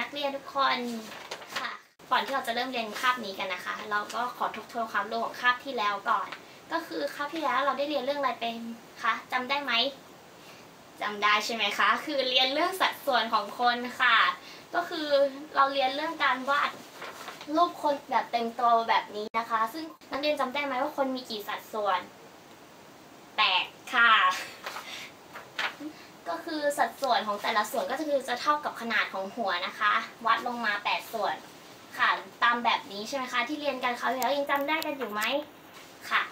นักเรียนทุกคนค่ะ ก่อนที่เราจะเริ่มเรียนคาบนี้กันนะคะ เราก็ขอทบทวนความรู้ของคาบที่แล้วก่อน ก็คือคาบที่แล้วเราได้เรียนเรื่องอะไรเป็นคะจำได้ไหมจำได้ใช่ไหมคะ คือเรียนเรื่องสัดส่วนของคนค่ะ ก็คือเราเรียนเรื่องการวาดรูปคนแบบเต็มตัวแบบนี้นะคะ ซึ่งนักเรียนจำได้ไหมว่าคนมีกี่สัดส่วนแปดค่ะ คือสัดส่วนของแต่ละส่วนก็คือจะเท่ากับขนาดของหัวนะคะ วัดลงมา 8 ส่วนค่ะ ตามแบบนี้ใช่ไหมคะ ที่เรียนกันคราแล้วยังจำได้กันอยู่ไหมค่ะ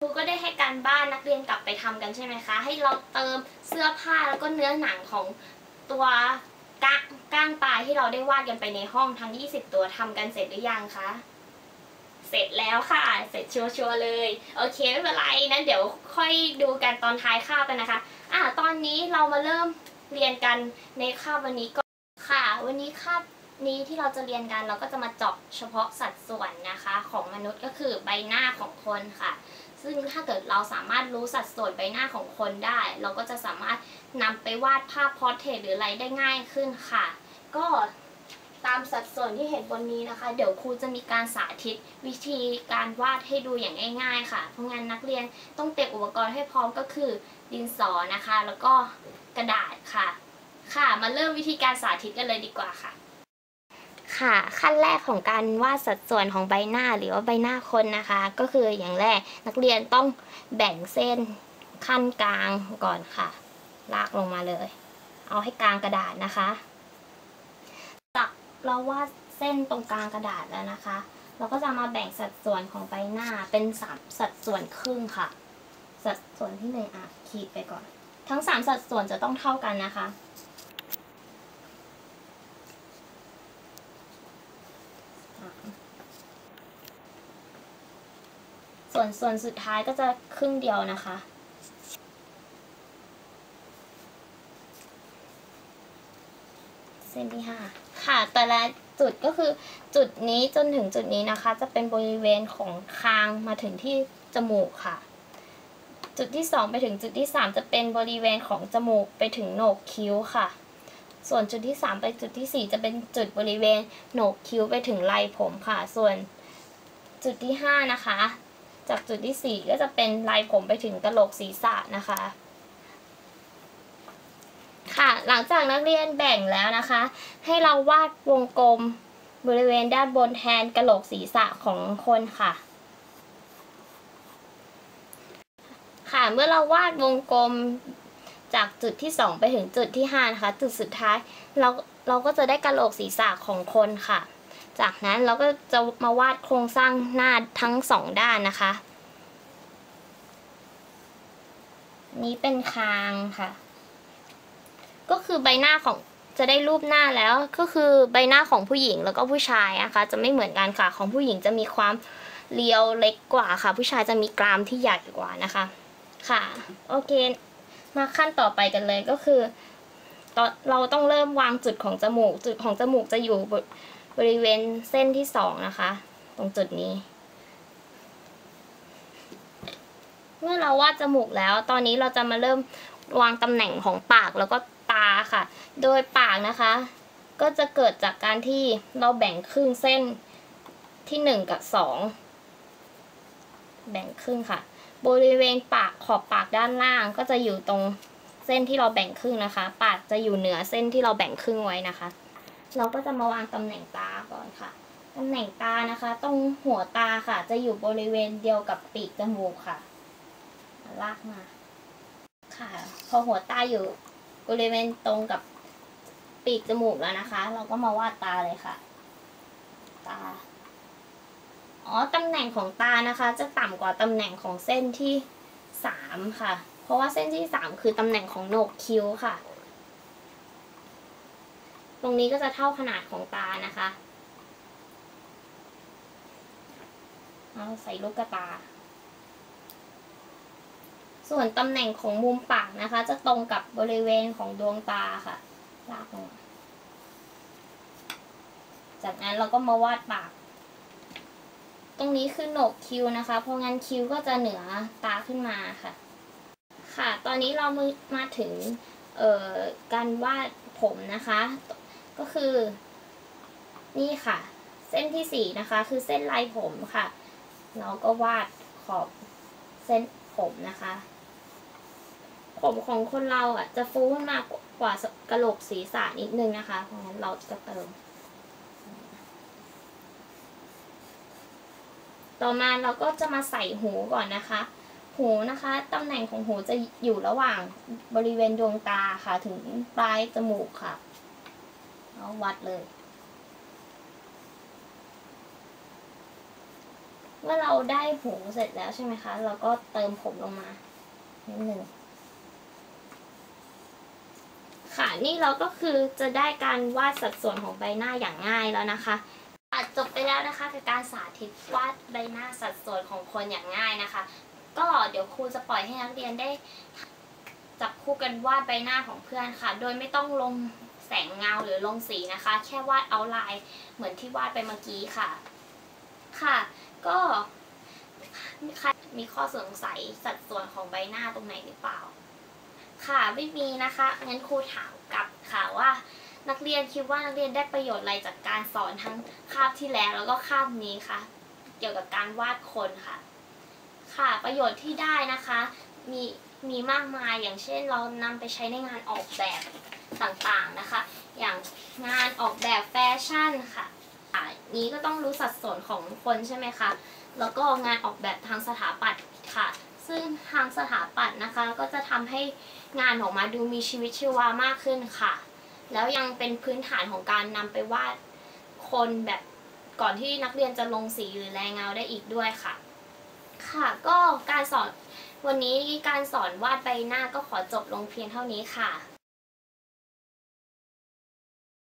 ครูก็ได้ให้การบ้านนักเรียนกลับไปทำกันใช่ไหมคะ ให้เราเติมเสื้อผ้าแล้วก็เนื้อหนังของตัวก้างก้างปลาที่เราได้วาดกันไปในห้องทั้ง 20 ตัวทำกันเสร็จหรือยังคะ เสร็จแล้วค่ะ เสร็จชัวร์เลย โอเคไม่เป็นไรนะเดี๋ยวค่อยดูกันตอนท้ายคาบกันนะคะ อะตอนนี้เรามาเริ่มเรียนกันในคาบวันนี้ก็ค่ะ วันนี้คาบนี้ที่เราจะเรียนกันเราก็จะมาเจาะเฉพาะสัดส่วนนะคะ ของมนุษย์ก็คือใบหน้าของคนค่ะ ซึ่งถ้าเกิดเราสามารถรู้สัดส่วนใบหน้าของคนได้ เราก็จะสามารถนำไปวาดภาพพอร์เทรตหรืออะไรได้ง่ายขึ้นค่ะ ก็ ตามสัดส่วนที่เห็นบนนี้นะคะ เดี๋ยวครูจะมีการสาธิตวิธีการวาดให้ดูอย่างง่าย ๆ ค่ะ เพราะงั้นนักเรียนต้องเตรียมอุปกรณ์ให้พร้อมก็คือ ดินสอนะคะ แล้วก็กระดาษค่ะ ค่ะ มาเริ่มวิธีการสาธิตกันเลยดีกว่าค่ะ ค่ะ ขั้นแรกของการวาดสัดส่วนของใบหน้าหรือว่าใบหน้าคนนะคะ ก็คืออย่างแรกนักเรียนต้องแบ่งเส้นขั้นกลางก่อนค่ะ ลากลงมาเลย เอาให้กลางกระดาษนะคะ เราวาดเส้นตรงกลางกระดาษแล้วนะคะ เราก็จะมาแบ่งสัดส่วนของใบหน้าเป็นสามสัดส่วนครึ่งค่ะ สัดส่วนที่หนึ่งอะขีดไปก่อน ทั้งสามสัดส่วนจะต้องเท่ากันนะคะส่วนส่วนสุดท้ายก็จะครึ่งเดียวนะคะ ส้นที่ห้าค่ะ แต่ละจุดก็คือจุดนี้จนถึงจุดนี้นะคะ จะเป็นบริเวณของคางมาถึงที่จมูกค่ะ จุดที่สองไปถึงจุดที่สามจะเป็นบริเวณของจมูกไปถึงโหนกคิ้วค่ะ ส่วนจุดที่สามไปจุดที่สี่จะเป็นจุดบริเวณโหนกคิ้วไปถึงไหล่ผมค่ะ ส่วนจุดที่ห้านะคะ จากจุดที่สี่ก็จะเป็นไหล่ผมไปถึงกระโหลกศีรษะนะคะ หลังจากนักเรียนแบ่งแล้วนะคะ ให้เราวาดวงกลมบริเวณด้านบนแทนกระโหลกศีรษะของคนค่ะ ค่ะเมื่อเราวาดวงกลมจากจุดที่ 2 ไปถึงจุดที่5นะคะ จุดสุดท้ายเราเราก็จะได้กระโหลกศีรษะของคนค่ะ จากนั้นเราก็จะมาวาดโครงสร้างหน้าทั้งสองด้านนะคะ นี้เป็นคางค่ะ ก็คือใบหน้าของจะได้รูปหน้าแล้วก็คือใบหน้าของผู้หญิงแล้วก็ผู้ชายนะคะจะไม่เหมือนกันค่ะของผู้หญิงจะมีความเรียวเล็กกว่าค่ะ ผู้ชายจะมีกรามที่ใหญ่กว่านะคะ ค่ะโอเค มาขั้นต่อไปกันเลยก็คือตอนเราต้องเริ่มวางจุดของจมูก จุดของจมูกจะอยู่บริเวณเส้นที่สองนะคะ ตรงจุดนี้ เมื่อเราวาดจมูกแล้ว ตอนนี้เราจะมาเริ่มวางตำแหน่งของปากแล้วก็ ตาค่ะ โดยปากนะคะ ก็จะเกิดจากการที่เราแบ่งครึ่งเส้นที่หนึ่งกับสองแบ่งครึ่งค่ะ บริเวณปากขอบปากด้านล่างก็จะอยู่ตรงเส้นที่เราแบ่งครึ่งนะคะ ปากจะอยู่เหนือเส้นที่เราแบ่งครึ่งไว้นะคะ เราก็จะมาวางตำแหน่งตาก่อนค่ะตำแหน่งตานะคะ ตรงหัวตาค่ะ จะอยู่บริเวณเดียวกับปีกจมูกค่ะ ลากมาค่ะ พอหัวตาอยู่ บริเวณตรงกับปีกจมูกแล้วนะคะ เราก็มาวาดตาเลยค่ะ ตา อ๋อ ตำแหน่งของตานะคะ จะต่ำกว่าตำแหน่งของเส้นที่สามค่ะ เพราะว่าเส้นที่สามคือตำแหน่งของโหนกคิ้วค่ะ ตรงนี้ก็จะเท่าขนาดของตานะคะ เอาใส่ลูกกระตา ส่วนตำแหน่งของมุมปากนะคะ จะตรงกับบริเวณของดวงตาค่ะ ลากลงจากนั้นเราก็มาวาดปาก ตรงนี้คือโหนกคิ้วนะคะ เพราะงั้นคิ้วก็จะเหนือตาขึ้นมาค่ะ ค่ะ ตอนนี้เรามาถึงเอ่อการวาดผมนะคะ ก็คือ นี่ค่ะ เส้นที่สี่นะคะ คือเส้นลายผมค่ะ เราก็วาดขอบเส้นผมนะคะ ผมของคนเราอะ จะฟูขึ้นมากกว่ากระโหลกศีรษะนิดนึงนะคะ เพราะงั้นเราจะเติม ต่อมาเราก็จะมาใส่หูก่อนนะคะ หูนะคะตำแหน่งของหูจะอยู่ระหว่างบริเวณดวงตาค่ะ ถึงปลายจมูกค่ะเอาวัดเลย เมื่อเราได้หูเสร็จแล้วใช่ไหมคะ เราก็เติมผมลงมานิดหนึ่ง ค่ะ นี่เราก็คือจะได้การวาดสัดส่วนของใบหน้าอย่างง่ายแล้วนะคะอะจบไปแล้วนะคะกับการสาธิตวาดใบหน้าสัดส่วนของคนอย่างง่ายนะคะ ก็เดี๋ยวครูจะปล่อยให้นักเรียนได้ จับคู่กันวาดใบหน้าของเพื่อนค่ะ โดยไม่ต้องลงแสงเงาหรือลงสีนะคะ แค่วาดเอาลน์เหมือนที่วาดไปเมื่อกี้ค่ะ ค่ะ ก็มีข้อสงสัยสัดส่วนของใบหน้าตรงไหนหรือเปล่า ค่ะไม่มีนะคะ งั้นครูถามกลับค่ะว่า นักเรียนคิดว่านักเรียนได้ประโยชน์อะไรจากการสอนทั้งคาบที่แล้วแล้วก็คาบนี้คะ เกี่ยวกับการวาดคนค่ะ ค่ะประโยชน์ที่ได้นะคะ มีมีมากมายอย่างเช่นเรานำไปใช้ในงานออกแบบต่างๆนะคะ อย่างงานออกแบบแฟชั่นค่ะนี้ก็ต้องรู้สัดส่วนของคนใช่ไหมคะ แล้วก็งานออกแบบทางสถาปัตย์ค่ะ ซึ่งทางสถาปัตย์นะคะ ก็จะทำให้งานออกมาดูมีชีวิตชีวามากขึ้นค่ะ แล้วยังเป็นพื้นฐานของการนำไปวาดคนแบบก่อนที่นักเรียนจะลงสีหรือแรงเงาได้อีกด้วยค่ะ ค่ะ ก็การสอนวันนี้การสอนวาดใบหน้าก็ขอจบลงเพียงเท่านี้ค่ะ